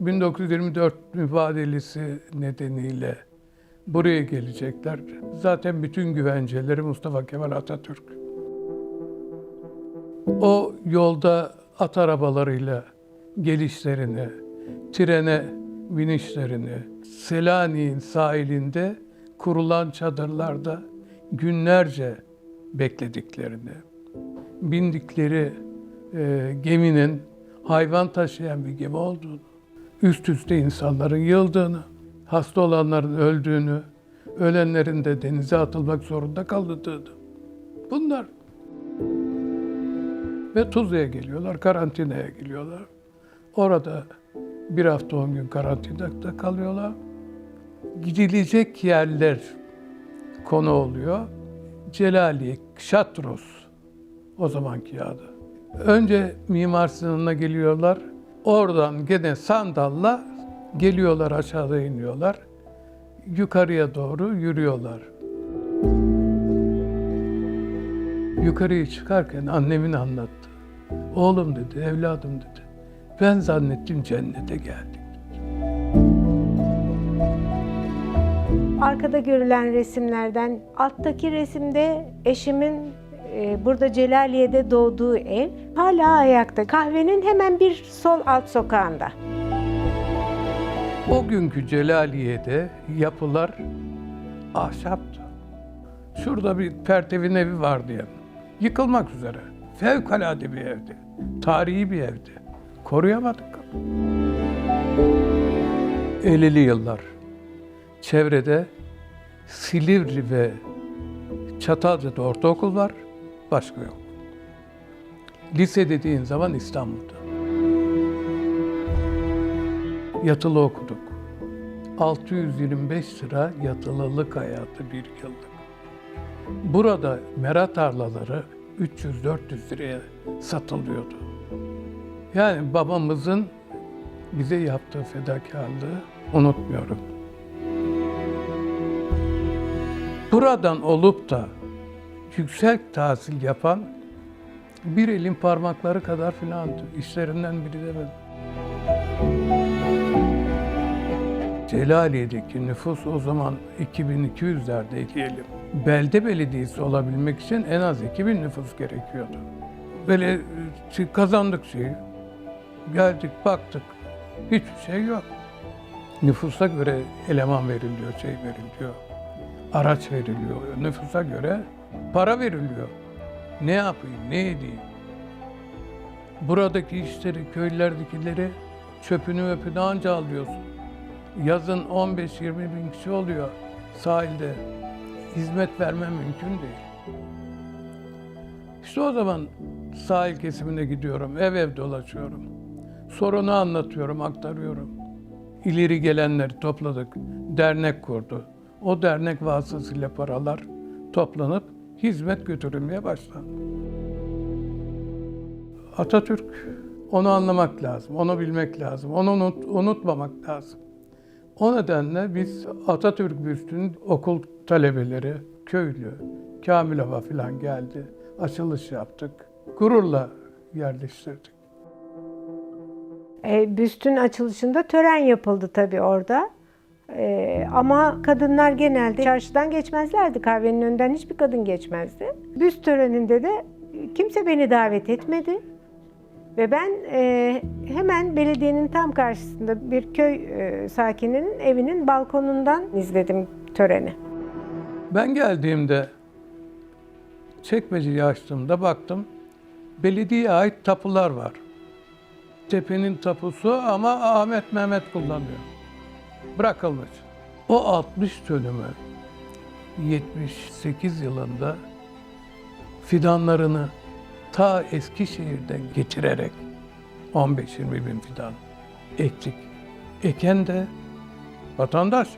1924 mübadelesi nedeniyle buraya gelecekler. Zaten bütün güvenceleri Mustafa Kemal Atatürk. O yolda at arabalarıyla gelişlerini, trene binişlerini, Selanik'in sahilinde kurulan çadırlarda günlerce beklediklerini, bindikleri e, geminin hayvan taşıyan bir gemi olduğunu, üst üste insanların yıldığını, hasta olanların öldüğünü, ölenlerin de denize atılmak zorunda kaldığını. Bunlar ve Tuzla'ya geliyorlar, karantinaya geliyorlar. Orada bir hafta on gün karantinada kalıyorlar. Gidilecek yerler konu oluyor. Celaliye, Şatros o zamanki adı. Önce Mimar Sinan'a geliyorlar. Oradan gene sandalla geliyorlar aşağıda iniyorlar. Yukarıya doğru yürüyorlar. Yukarıya çıkarken annemin anlattı. Oğlum dedi, evladım dedi. Ben zannettim cennete geldik. Arkada görülen resimlerden alttaki resimde eşimin burada Celaliye'de doğduğu ev hala ayakta. Kahvenin hemen bir sol alt sokağında. O günkü Celaliye'de yapılar ahşaptı. Şurada bir Pertevin evi vardı yani. Yıkılmak üzere. Fevkalade bir evdi. Tarihi bir evdi. Koruyamadık. 50'li yıllar. Çevrede Silivri ve Çatalca'da ortaokul var. Başka yok. Lise dediğin zaman İstanbul'da. Yatılı okuduk. 625 lira yatılılık hayatı bir yıllık. Burada mera tarlaları 300-400 liraya satılıyordu. Yani babamızın bize yaptığı fedakarlığı unutmuyorum. Buradan olup da yüksek tahsil yapan bir elin parmakları kadar filandı. İşlerinden biri demedim. Celaliye'deki nüfus o zaman 2200'lerde diyelim. Belde belediyesi olabilmek için en az 2000 nüfus gerekiyordu. Böyle e, kazandık şeyi. Geldik baktık. Hiçbir şey yok. Nüfusa göre eleman veriliyor, şey veriliyor. Araç veriliyor. Nüfusa göre para veriliyor. Ne yapayım, ne edeyim? Buradaki işleri, köylülerdekileri çöpünü öpünü anca alıyorsun. Yazın 15-20 bin kişi oluyor sahilde. Hizmet vermem mümkün değil. İşte o zaman sahil kesimine gidiyorum, ev ev dolaşıyorum. Sorunu anlatıyorum, aktarıyorum. İleri gelenleri topladık, dernek kurdu. O dernek vasıtasıyla paralar toplanıp hizmet götürülmeye başlandı. Atatürk, onu anlamak lazım, onu bilmek lazım, onu unut, unutmamak lazım. O nedenle biz Atatürk büstünün okul talebeleri, köylü, Kamilova falan geldi. Açılış yaptık. Gururla yerleştirdik. E, büstün açılışında tören yapıldı tabii orada. E, ama kadınlar genelde çarşıdan geçmezlerdi. Kahvenin önünden hiçbir kadın geçmezdi. Büst töreninde de kimse beni davet etmedi. Ve ben e, hemen belediyenin tam karşısında bir köy e, sakininin evinin balkonundan izledim töreni. Ben geldiğimde çekmeceyi açtığımda baktım belediyeye ait tapular var. Tepenin tapusu ama Ahmet Mehmet kullanıyor. Bırakılmış. O 60 dönümü 78 yılında fidanlarını ta Eskişehir'den getirerek 15-20 bin fidan ektik. Eken de vatandaş.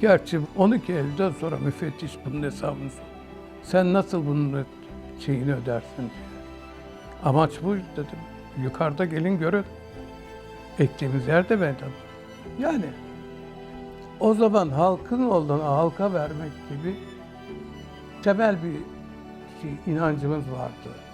Gerçi 12 Eylül'den sonra müfettiş bunun hesabını. Sen nasıl bunun şeyini ödersin diye. Amaç bu dedim. Yukarıda gelin görün. Ektiğimiz yerde benim. Yani o zaman halkın olduğunu halka vermek gibi temel bir şey, inancımız vardı.